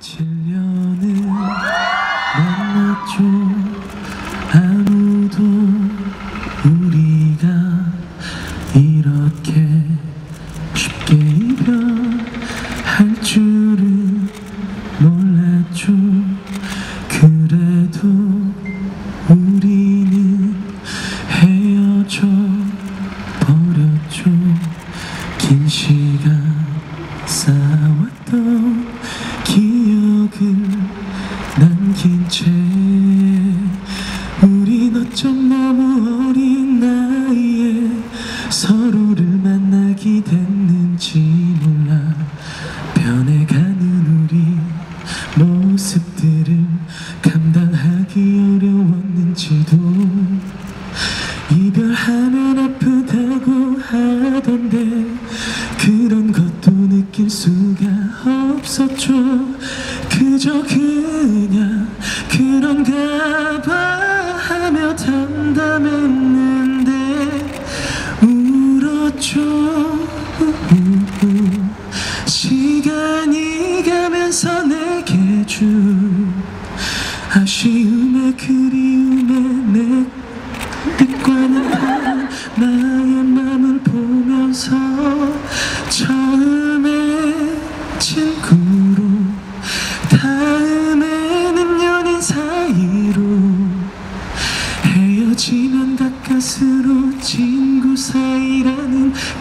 7년을 만났죠 아무도 우리가 이렇게 쉽게 이별할 줄은 몰랐죠 그래도 우리는 헤어져 버렸죠. 긴 시간 쌓아왔던 어쩜 너무 어린 나이에 서로를 만나게 됐는지 몰라. 변해가는 우리 모습들을 감당하기 어려웠는지도. 이별하면 아프다고 하던데 그런 것도 느낄 수가 없었죠. 그저 그냥 그런가 봐 하며 담담했는데 울었죠. 시간이 가면서 내게 준 아쉬움에 그리움에 내 뜻과는 다른 나의 맘을 보면서 처음 가까스로 친구 사이라는 그 맞는